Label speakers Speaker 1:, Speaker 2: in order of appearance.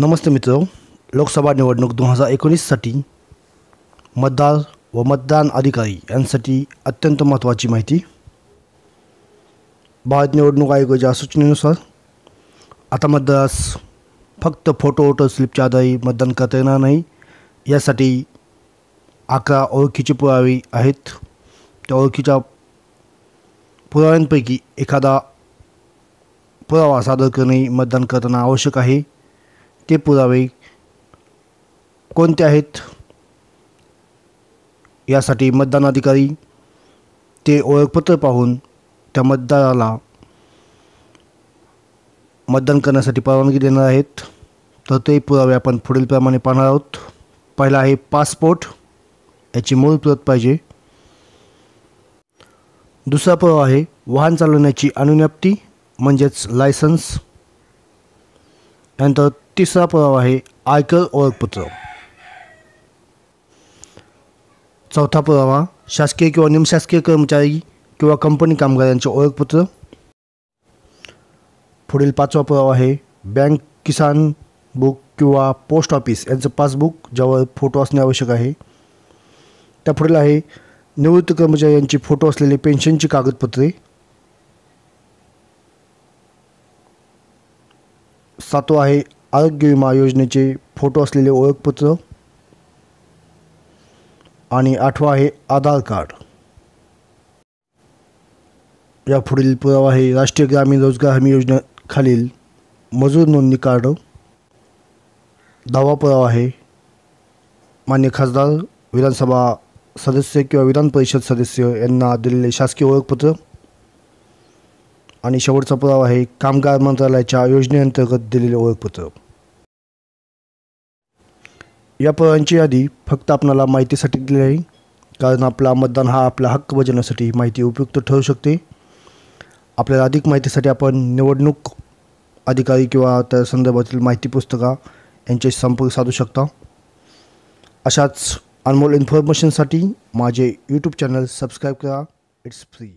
Speaker 1: नमस्ते मित्र लोकसभा निवडणूक दोन हजार एकोणीससाठी मतदार व मतदान अधिकारी यांसाठी अत्यंत महत्त्वाची माहिती. भारत निवडणूक आयोगाच्या सूचनेनुसार आता मतदारास फक्त फोटो वोटर स्लिपच्या आधारे मतदान करता येणार नाही. यासाठी अकरा ओळखीचे पुरावे आहेत. त्या ओळखीच्या पुराव्यांपैकी एखादा पुरावा सादर करणे मतदान करताना आवश्यक आहे. ते पुरावे कोणते आहेत? यासाठी मतदान अधिकारी ते ओळखपत्र पाहून त्या मतदाराला मतदान करण्यासाठी परवानगी देणार आहेत. तर ते पुरावे आपण पुढीलप्रमाणे पाहणार आहोत. पहिला आहे पासपोर्ट याची मूळ प्रत पाहिजे. दुसरा पुरावा आहे वाहन चालवण्याची अनुज्ञप्ती म्हणजेच लायसन्स. त्यानंतर तिसरा पुरावा आहे आयकर ओळखपत्र. चौथा पुरावा शासकीय किंवा निमशासकीय कर्मचारी किंवा कंपनी कामगारांचे ओळखपत्र. पुढील पाचवा पुरावा आहे बँक किसान बुक किंवा पोस्ट ऑफिस यांचं पासबुक ज्यावर फोटो असणे आवश्यक आहे. त्या पुढील आहे निवृत्त कर्मचारी यांची फोटो असलेले पेन्शनची कागदपत्रे. सातवा आहे आरोग्य विमा योजनेचे फोटो असलेले ओळखपत्र आणि आठवा आहे आधार कार्ड. या पुढील पुरावा आहे राष्ट्रीय ग्रामीण रोजगार हमी योजनेखालील मजूर नोंदणी कार्ड. दहावा पुरावा आहे मान्य खासदार विधानसभा सदस्य किंवा विधान परिषद सदस्य यांना दिलेले शासकीय ओळखपत्र. आणि शेवटचा पुरावा आहे कामगार मंत्रालयाच्या योजनेअंतर्गत दिलेले ओळखपत्र. या पुराव्यांची यादी फक्त आपणाला माहितीसाठी दिली आहे कारण आपला मतदान हा आपला हक्क बजावण्यासाठी माहिती उपयुक्त ठरू शकते. आपल्याला अधिक माहितीसाठी आपण निवडणूक अधिकारी किंवा त्या संदर्भातील माहिती पुस्तका यांच्याशी संपर्क साधू शकता. अशाच अनमोल इन्फॉर्मेशनसाठी माझे यूट्यूब चॅनल सबस्क्राईब करा. It's free